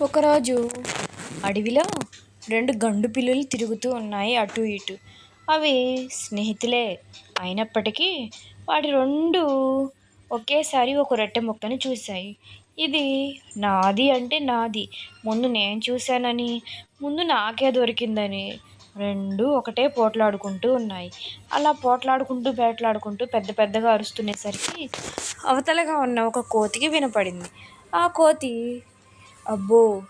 ఒకరోజు అడవిలో రెండు గండు పిల్లులు తిరుగుతూ ఉన్నాయి అటు ఇటు. అవి స్నేహితులే అయినప్పటికీ వాటి రెండు ఒకేసారి ఒక రొట్టె ముక్కని చూశాయి. ఇది నాది అంటే నాది. ముందు నేను చూశానని ముందు నాకే దొరికిందని రెండు ఒకటే పోట్లాడుకుంటూ ఉన్నాయి. అలా పోట్లాడుకుంటూ పేట్లాడుకుంటూ పెద్ద పెద్దగా అరుస్తునేసరికి అవతలగా ఉన్న ఒక కోతికి వినపడింది. ఆ కోతి అబ్బో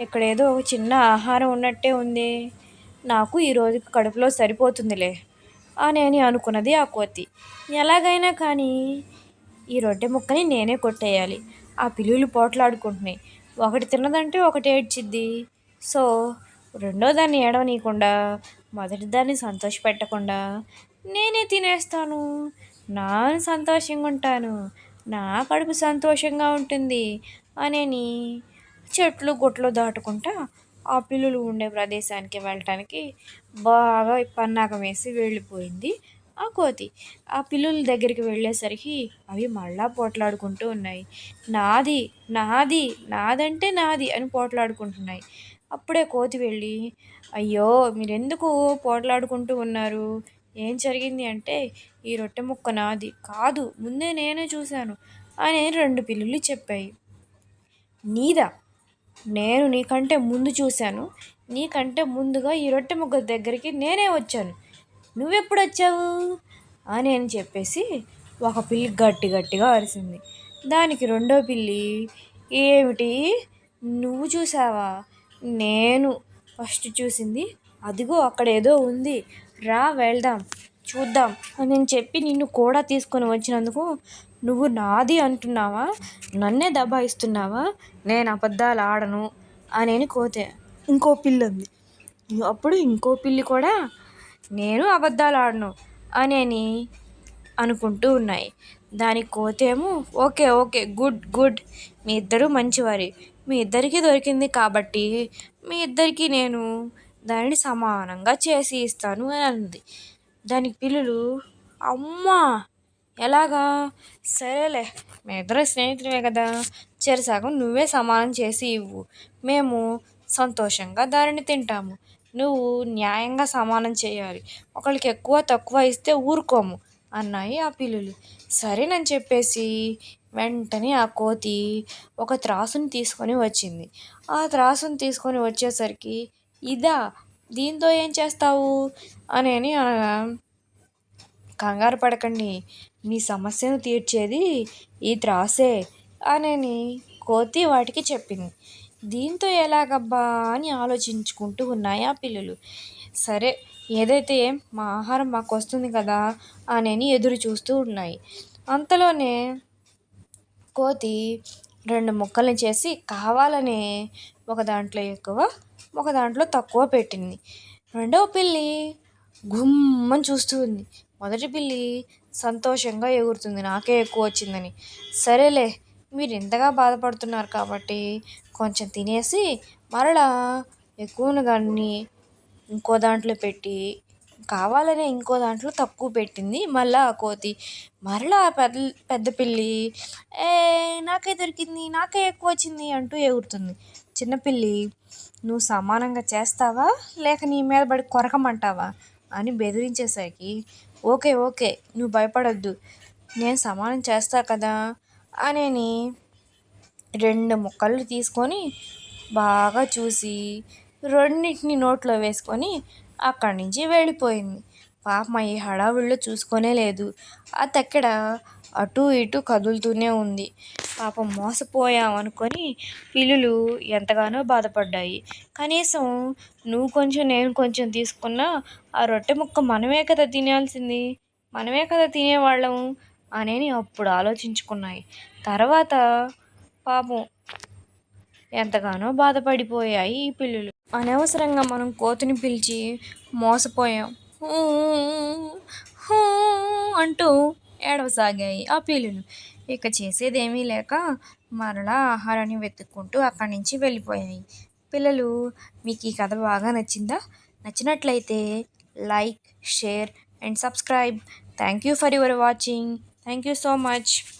ఇక్కడ ఏదో ఒక చిన్న ఆహారం ఉన్నట్టే ఉంది. నాకు ఈరోజు కడుపులో సరిపోతుందిలే అని అనుకున్నది ఆ కోతి. ఎలాగైనా కానీ ఈ రొట్టె ముక్కని నేనే కొట్టేయాలి. ఆ పిల్లులు పోట్లాడుకుంటున్నాయి. ఒకటి తిన్నదంటే ఒకటి ఏడ్చిద్ది. సో రెండో దాన్ని ఏడవనీయకుండా మొదటి దాన్ని సంతోషపెట్టకుండా నేనే తినేస్తాను. నా సంతోషంగా ఉంటాను. నా కడుపు సంతోషంగా ఉంటుంది అనేని చెట్లు గుట్టలు దాటుకుంటా ఆ పిల్లులు ఉండే ప్రదేశానికి వెళ్ళటానికి బాగా పన్నాగం వేసి వెళ్ళిపోయింది ఆ కోతి. ఆ పిల్లుల దగ్గరికి వెళ్ళేసరికి అవి మళ్ళా పోట్లాడుకుంటూ ఉన్నాయి. నాది నాది నాదంటే నాది అని పోట్లాడుకుంటున్నాయి. అప్పుడే కోతి వెళ్ళి అయ్యో మీరెందుకు పోట్లాడుకుంటూ ఉన్నారు? ఏం జరిగింది అంటే ఈ రొట్టె ముక్క నాది కాదు ముందే నేనే చూశాను అని రెండు పిల్లులు చెప్పాయి. నీదా? నేను నీకంటే ముందు చూశాను. నీకంటే ముందుగా ఈ రొట్టె ముగ్గ దగ్గరికి నేనే వచ్చాను. నువ్వెప్పుడు వచ్చావు అని అని చెప్పేసి ఒక పిల్లి గట్టి గట్టిగా అరిసింది. దానికి రెండో పిల్లి ఏమిటి? నువ్వు చూసావా నేను ఫస్ట్ చూసింది అదిగో అక్కడ ఏదో ఉంది. రా వెళ్దాం. చూద్దాం. అని చెప్పి నిన్ను కూడా తీసుకొని వచ్చినందుకు నువ్వు నాది అంటున్నావా? నన్నే దబాయిస్తున్నావా? నేను అబద్ధాలు ఆడను అని కోతే. ఇంకో పిల్లి ఉంది అప్పుడు ఇంకో పిల్లి కూడా నేను అబద్ధాలు ఆడను అని అనుకుంటూ ఉన్నాయి. దానికి కోతేమో ఓకే ఓకే గుడ్ గుడ్. మీ ఇద్దరు మంచివారి. మీ ఇద్దరికీ దొరికింది కాబట్టి మీ ఇద్దరికీ నేను దానిని సమానంగా చేసి ఇస్తాను అని అంది. దానికి పిల్లలు అమ్మా! ఎలాగా? సరేలే మీ ఇద్దరు కదా. చెరసాగం నువ్వే సమానం చేసి ఇవ్వు. మేము సంతోషంగా దానిని తింటాము. నువ్వు న్యాయంగా సమానం చేయాలి. ఒకరికి ఎక్కువ తక్కువ ఇస్తే ఊరుకోము అన్నాయి ఆ పిల్లులు. సరేనని చెప్పేసి వెంటనే ఆ కోతి ఒక త్రాసుని తీసుకొని వచ్చింది. ఆ త్రాసుని తీసుకొని వచ్చేసరికి ఇదా దీంతో ఏం చేస్తావు? అని అనగా కంగారు పడకండి. మీ సమస్యను తీర్చేది ఈ త్రాసే అని కోతి వాటికి చెప్పింది. దీంతో ఎలాగబ్బా? అని ఆలోచించుకుంటూ ఉన్నాయి ఆ పిల్లలు. సరే ఏదైతే మా ఆహారం మాకు వస్తుంది కదా అని ఎదురు చూస్తూ ఉన్నాయి. అంతలోనే కోతి రెండు ముక్కలు చేసి కావాలని ఒక దాంట్లో ఎక్కువ ఒక దాంట్లో తక్కువ పెట్టింది. రెండవ పిల్లి గుమ్మని చూస్తూ ఉంది. మొదటి పిల్లి సంతోషంగా ఎగురుతుంది. నాకే ఎక్కువ వచ్చిందని. సరేలే మీరు ఇంతగా బాధపడుతున్నారు కాబట్టి కొంచెం తినేసి మరలా ఎక్కువ దాన్ని ఇంకో దాంట్లో పెట్టి కావాలనే ఇంకో దాంట్లో తక్కువ పెట్టింది. మళ్ళీ ఆ కోతి మరలా పెద్ద పెద్ద పిల్లి ఏ నాకే దొరికింది నాకే ఎక్కువ వచ్చింది అంటూ ఎగురుతుంది. చిన్నపిల్లి నువ్వు సమానంగా చేస్తావా? లేక నీ మీద పడి కొరకమంటావా? అని బెదిరించేసరికి ఓకే ఓకే నువ్వు భయపడొద్దు. నేను సమానం చేస్తా కదా అని రెండు ముక్కలు తీసుకొని బాగా చూసి రెండింటిని నోట్లో వేసుకొని అక్కడి నుంచి వెళ్ళిపోయింది. పాపం ఈ హడావిడిలో చూసుకొనే లేదు. ఆ తక్కెడ అటు ఇటు కదులుతూనే ఉంది. పాపం మోసపోయాం అనుకొని పిల్లులు ఎంతగానో బాధపడ్డాయి. కనీసం నువ్వు కొంచెం నేను కొంచెం తీసుకున్నా ఆ రొట్టె ముక్క మనమే కదా తినాల్సింది. మనమే కదా తినేవాళ్ళం అని అప్పుడు ఆలోచించుకున్నాయి. తర్వాత పాపం ఎంతగానో బాధపడిపోయాయి ఈ పిల్లులు. అనవసరంగా మనం కోతిని పిలిచి మోసపోయాం. అంటూ ఏడవసాగాయి ఆ పీలులు. ఇక చేసేదేమీ లేక మరలా ఆహారాన్ని వెతుక్కుంటూ అక్కడి నుంచి వెళ్ళిపోయాయి. పిల్లలు మీకు ఈ కథ బాగా నచ్చిందా? నచ్చినట్లయితే like share and subscribe. Thank you for your watching. Thank you so much.